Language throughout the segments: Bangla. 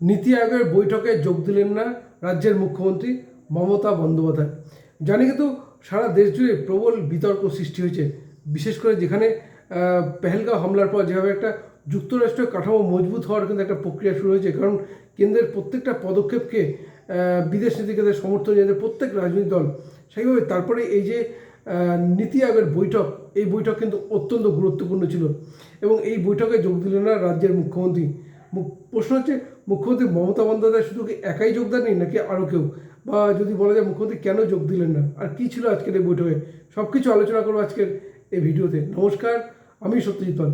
নীতি আয়োগের বৈঠকে যোগ দিলেন না রাজ্যের মুখ্যমন্ত্রী মমতা বন্দ্যোপাধ্যায়। জানি কিন্তু সারা দেশ জুড়ে প্রবল বিতর্ক সৃষ্টি হয়েছে, বিশেষ করে যেখানে পেহেলগাঁও হামলার পর যেভাবে একটা যুক্তরাষ্ট্রীয় কাঠামো মজবুত হওয়ার কিন্তু একটা প্রক্রিয়া শুরু হয়েছে। কারণ কেন্দ্রের প্রত্যেকটা পদক্ষেপকে বিদেশ নীতিকে সমর্থন জানিয়ে প্রত্যেক রাজনৈতিক দল। সেইভাবে তারপরে এই যে নীতি আয়োগের বৈঠক, এই বৈঠক কিন্তু অত্যন্ত গুরুত্বপূর্ণ ছিল এবং এই বৈঠকে যোগ দিলেন না রাজ্যের মুখ্যমন্ত্রী। প্রশ্ন হচ্ছে মুখ্যমন্ত্রী মমতা বন্দ্যোপাধ্যায় শুধু কি একাই যোগদান নেই নাকি আরও কেউ? বা যদি বলা যায় মুখ্যমন্ত্রী কেন যোগ দিলেন না? আর কী ছিল আজকের এই বৈঠকে? সব কিছু আলোচনা করব আজকের এই ভিডিওতে। নমস্কার, আমি সত্যজিৎ পাল।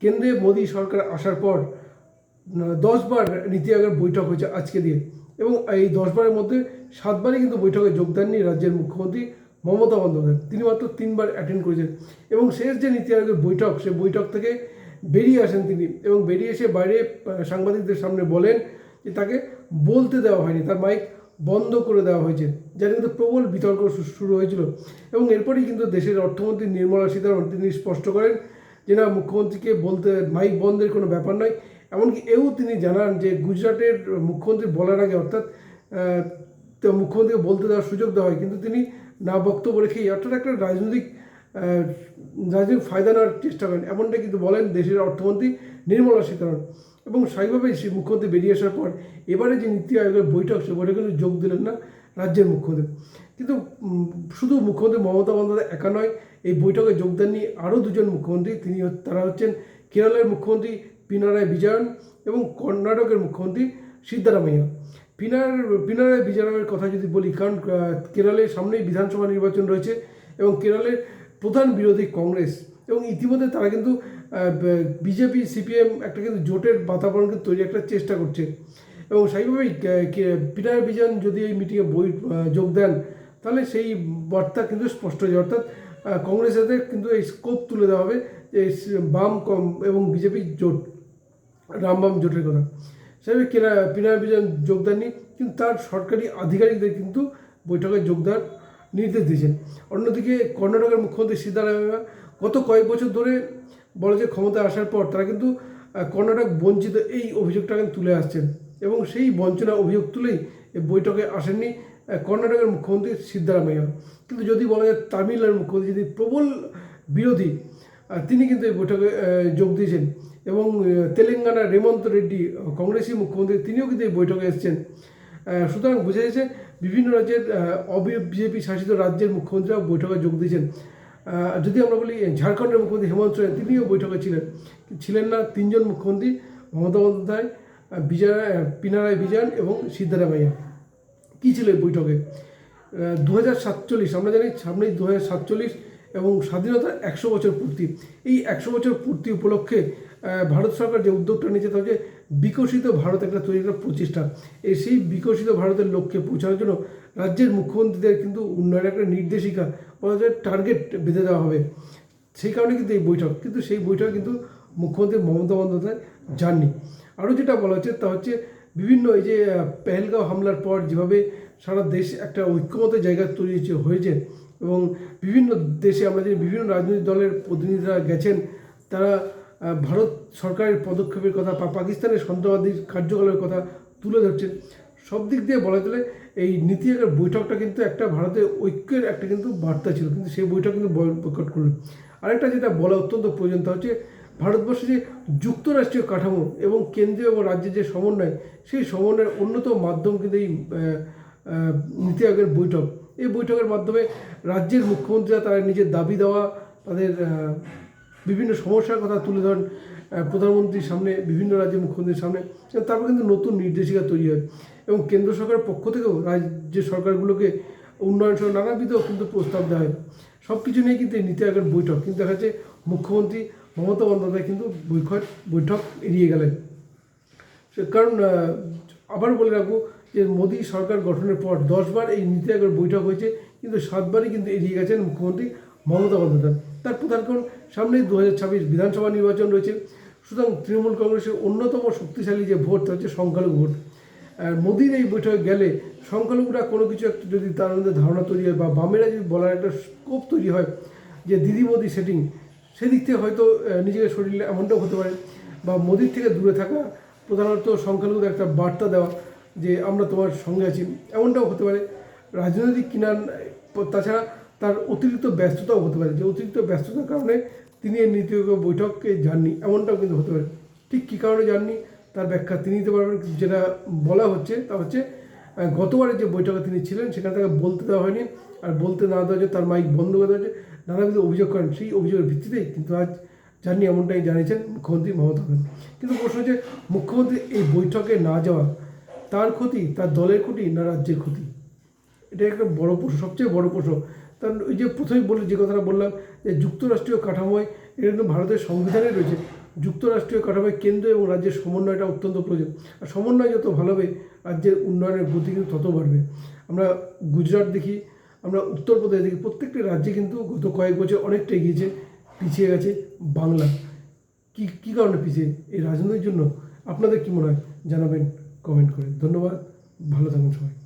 কেন্দ্রে মোদী সরকার আসার পর দশবার নীতি আয়োগের বৈঠক হয়েছে আজকে দিয়ে। এবং এই দশবারের মধ্যে সাতবারই কিন্তু বৈঠকে যোগ দেননি রাজ্যের মুখ্যমন্ত্রী মমতা বন্দ্যোপাধ্যায়। তিনি মাত্র তিনবার অ্যাটেন্ড করেছেন। এবং শেষ যে নীতি আয়োগের বৈঠক সে বৈঠক থেকে বেরিয়ে আসেন তিনি এবং বেরিয়ে এসে বাইরে সাংবাদিকদের সামনে বলেন যে তাকে বলতে দেওয়া হয়নি, তার মাইক বন্ধ করে দেওয়া হয়েছে যার কিন্তু প্রবল বিতর্ক শুরু হয়েছিল। এবং এরপরেই কিন্তু দেশের অর্থমন্ত্রী নির্মলা সীতারামন তিনি স্পষ্ট করেন যে না, মুখ্যমন্ত্রীকে বলতে মাইক বন্ধের কোনো ব্যাপার নয়। এমনকি এও তিনি জানান যে গুজরাটের মুখ্যমন্ত্রী বলার আগে অর্থাৎ মুখ্যমন্ত্রীকে বলতে দেওয়ার সুযোগ দেওয়া হয়, কিন্তু তিনি না বক্তব্য রেখেই, অর্থাৎ একটা রাজনৈতিক রাজনৈতিক ফায়দা নেওয়ার চেষ্টা করেন। এমনটা কিন্তু বলেন দেশের অর্থমন্ত্রী নির্মলা সীতারামন। এবং স্বাভাবিকভাবেই সেই মুখ্যমন্ত্রী বেরিয়ে আসার পর এবারে যে নীতি আয়োগের বৈঠক, সে বৈঠকে কিন্তু যোগ দিলেন না রাজ্যের মুখ্যমন্ত্রী। কিন্তু শুধু মুখ্যমন্ত্রী মমতা বন্দ্যোপাধ্যায় একা নয়, এই বৈঠকে যোগ দেননি আরও দুজন মুখ্যমন্ত্রী। তিনি তারা হচ্ছেন কেরলের মুখ্যমন্ত্রী পিনারায় বিজয়ন এবং কর্ণাটকের মুখ্যমন্ত্রী সিদ্ধারামাইয়া পিনার, পিনারায় বিজয়নের কথা যদি বলি, কারণ কেরলের সামনেই বিধানসভা নির্বাচন রয়েছে এবং কেরলের প্রধান বিরোধী কংগ্রেস এবং ইতিমধ্যে তারা কিন্তু বিজেপি, সিপিএম একটা কিন্তু জোটের বাতাবরণ কিন্তু তৈরি একটা চেষ্টা করছে। এবং সেইভাবেই পিনারায় বিজয়ন যদি এই মিটিংয়ে বই যোগ দেন, তাহলে সেই বার্তা কিন্তু স্পষ্ট হয়ে যায় অর্থাৎ কংগ্রেসেদের কিন্তু এই স্কোপ তুলে দেওয়া হবে যে বাম, কম এবং বিজেপি জোট রামবাম জোটের কথা। সেভাবে কেনা পিনারায় বিজয়ন যোগদাননি কিন্তু তার সরকারি আধিকারিকদের কিন্তু বৈঠকে যোগদান নির্দেশ দিয়েছেন। অন্যদিকে কর্ণাটকের মুখ্যমন্ত্রী সিদ্ধারামাইয়া গত কয়েক বছর ধরে বলা যে ক্ষমতায় আসার পর তারা কিন্তু কর্ণাটক বঞ্চিত এই অভিযোগটা কিন্তু তুলে আসছেন এবং সেই বঞ্চনা অভিযোগ তুলেই বৈঠকে আসেননি কর্ণাটকের মুখ্যমন্ত্রী সিদ্ধারামাইয়া কিন্তু যদি বলা যায় তামিলনাড়ুর মুখ্যমন্ত্রী যদি প্রবল বিরোধী তিনি কিন্তু এই বৈঠকে যোগ দিয়েছেন এবং আহ, তেলেঙ্গানার রেমন্ত রেড্ডি কংগ্রেসি মুখ্যমন্ত্রী তিনিও কিন্তু এই বৈঠকে এসেছেন। সুতরাং বোঝা যাচ্ছে বিভিন্ন রাজ্যের অবি, বিজেপি শাসিত রাজ্যের মুখ্যমন্ত্রীরাও বৈঠকে যোগ দিয়েছেন। যদি আমরা বলি ঝাড়খণ্ডের মুখ্যমন্ত্রী হেমন্ত সোরেন, তিনিও বৈঠকে ছিলেন। ছিলেন না তিনজন মুখ্যমন্ত্রী, মমতা বন্দ্যোপাধ্যায়, বিজয়, পিনারায় বিজয়ন এবং সিদ্ধারামাইয়া। কী ছিল এই বৈঠকে? দু সাতচল্লিশ, আমরা জানি সামনেই দু সাতচল্লিশ এবং স্বাধীনতার একশো বছর পূর্তি। এই একশো বছর পূর্তি উপলক্ষে ভারত সরকার যে উদ্যোগটা নিয়েছে তা হচ্ছে বিকশিত ভারত একটা তৈরি করার প্রচেষ্টা। এই সেই বিকশিত ভারতের লক্ষ্যে পৌঁছানোর জন্য রাজ্যের মুখ্যমন্ত্রীদের কিন্তু উন্নয়নের একটা নির্দেশিকা বলা যায় টার্গেট বেঁধে দেওয়া হবে। সেই কারণে কিন্তু এই বৈঠক, কিন্তু সেই বৈঠক কিন্তু মুখ্যমন্ত্রী মমতা বন্দ্যোপাধ্যায় যাননি। আরও যেটা বলা হচ্ছে তা হচ্ছে বিভিন্ন এই যে পেহেলগাঁও হামলার পর যেভাবে সারা দেশ একটা ঐক্যমতের জায়গা তৈরি হয়েছে- এবং বিভিন্ন দেশে আমরা যে বিভিন্ন রাজনৈতিক দলের প্রতিনিধিরা গেছেন, তারা ভারত সরকারের পদক্ষেপের কথা বা পাকিস্তানের সন্ত্রাসবাদী কার্যকলাপের কথা তুলে ধরছেন। সব দিক দিয়ে বলা চলে, এই নীতি আয়োগের বৈঠকটা কিন্তু একটা ভারতের ঐক্যের একটা কিন্তু বার্তা ছিল, কিন্তু সেই বৈঠক কিন্তু বয়কট করলেন আরেকটা যেটা বলা অত্যন্ত প্রয়োজন তা হচ্ছে ভারতবর্ষে যে যুক্তরাষ্ট্রীয় কাঠামো এবং কেন্দ্রীয় এবং রাজ্যের যে সমন্বয়, সেই সমন্বয়ের অন্যতম মাধ্যম কিন্তু এই নীতি আয়োগের বৈঠক। এই বৈঠকের মাধ্যমে রাজ্যের মুখ্যমন্ত্রীরা তারা নিজের দাবি দেওয়া, তাদের বিভিন্ন সমস্যার কথা তুলে ধরেন প্রধানমন্ত্রীর সামনে, বিভিন্ন রাজ্যের মুখ্যমন্ত্রীর সামনে তারপর কিন্তু নতুন নির্দেশিকা তৈরি হয় এবং কেন্দ্র সরকারের পক্ষ থেকেও রাজ্যের সরকারগুলোকে উন্নয়ন সহ নানাবিধ কিন্তু প্রস্তাব দেওয়া হয়। সব কিছু নিয়ে কিন্তু এই নীতি আয়োগের বৈঠক, কিন্তু দেখা যাচ্ছে মুখ্যমন্ত্রী মমতা বন্দ্যোপাধ্যায় কিন্তু বৈঠক বৈঠক এড়িয়ে গেলেন। কারণ আবার বলে রাখব যে মোদী সরকার গঠনের পর দশবার এই নীতি আয়োগের বৈঠক হয়েছে, কিন্তু সাতবারই কিন্তু এড়িয়ে গেছেন মুখ্যমন্ত্রী মমতা বন্দ্যোপাধ্যায়। তার প্রধান কারণ, সামনেই দু হাজার ছাব্বিশ বিধানসভা নির্বাচন রয়েছে। সুতরাং তৃণমূল কংগ্রেসের অন্যতম শক্তিশালী যে ভোট হচ্ছে সংখ্যালঘু ভোট। আর মোদির এই বৈঠকে গেলে সংখ্যালঘুরা কোনো কিছু একটা যদি তার মধ্যে ধারণা তৈরি হয় বা বামেরা যদি বলার একটা স্কোপ তৈরি হয় যে দিদি মোদি সেটিং সেদিক থেকে হয়তো নিজেকে শরীরে এমনটাও হতে পারে। বা মোদির থেকে দূরে থাকা প্রধানত সংখ্যালঘুদের একটা বার্তা দেওয়া যে আমরা তোমার সঙ্গে আছি, এমনটাও হতে পারে। রাজনৈতিক কিনার, তাছাড়া তার অতিরিক্ত ব্যস্ততাও হতে পারে। যে অতিরিক্ত ব্যস্ততার কারণে তিনি এই নীতি আয়োগ বৈঠকে যাননি, এমনটাও কিন্তু হতে পারে। ঠিক কী কারণে যাননি, তার ব্যাখ্যা তিনি দিতে পারবেন। কিন্তু যেটা বলা হচ্ছে তা হচ্ছে গতবারের যে বৈঠকে তিনি ছিলেন, সেখানে তাকে বলতে দেওয়া হয়নি। আর বলতে না দেওয়া হয়েছে তার মাইক বন্ধ করে দেওয়া হয়েছে। নানাবিধ অভিযোগ করেন, সেই অভিযোগের ভিত্তিতেই কিন্তু আজ জানি এমনটাই জানিয়েছেন মুখ্যমন্ত্রী মমতা ব্যানার্জি। কিন্তু প্রশ্ন হচ্ছে, মুখ্যমন্ত্রী এই বৈঠকে না যাওয়া তার ক্ষতি, তার দলের ক্ষতি না রাজ্যের ক্ষতি? এটা একটা বড় প্রশ্ন, সবচেয়ে বড় প্রশ্ন। কারণ ওই যে প্রথমেই বলে যে কথাটা বললাম যে যুক্তরাষ্ট্রীয় কাঠামোয় এটা কিন্তু ভারতের সংবিধানে রয়েছে। যুক্তরাষ্ট্রীয় কাঠামোয় কেন্দ্র এবং রাজ্যের সমন্বয়টা অত্যন্ত প্রয়োজন। আর সমন্বয় যত ভালো হবে, রাজ্যের উন্নয়নের গতি কিন্তু তত বাড়বে। আমরা গুজরাট দেখি, আমরা উত্তরপ্রদেশ দেখি, প্রত্যেকটি রাজ্যে কিন্তু গত কয়েক বছর অনেকটা এগিয়েছে, পিছিয়ে গেছে বাংলা। কি, কী কারণে পিছিয়ে? এই রাজনীতির জন্য। আপনাদের কী মনে হয়? জানাবেন, কমেন্ট করে। ধন্যবাদ। ভালো থাকুন সবাই।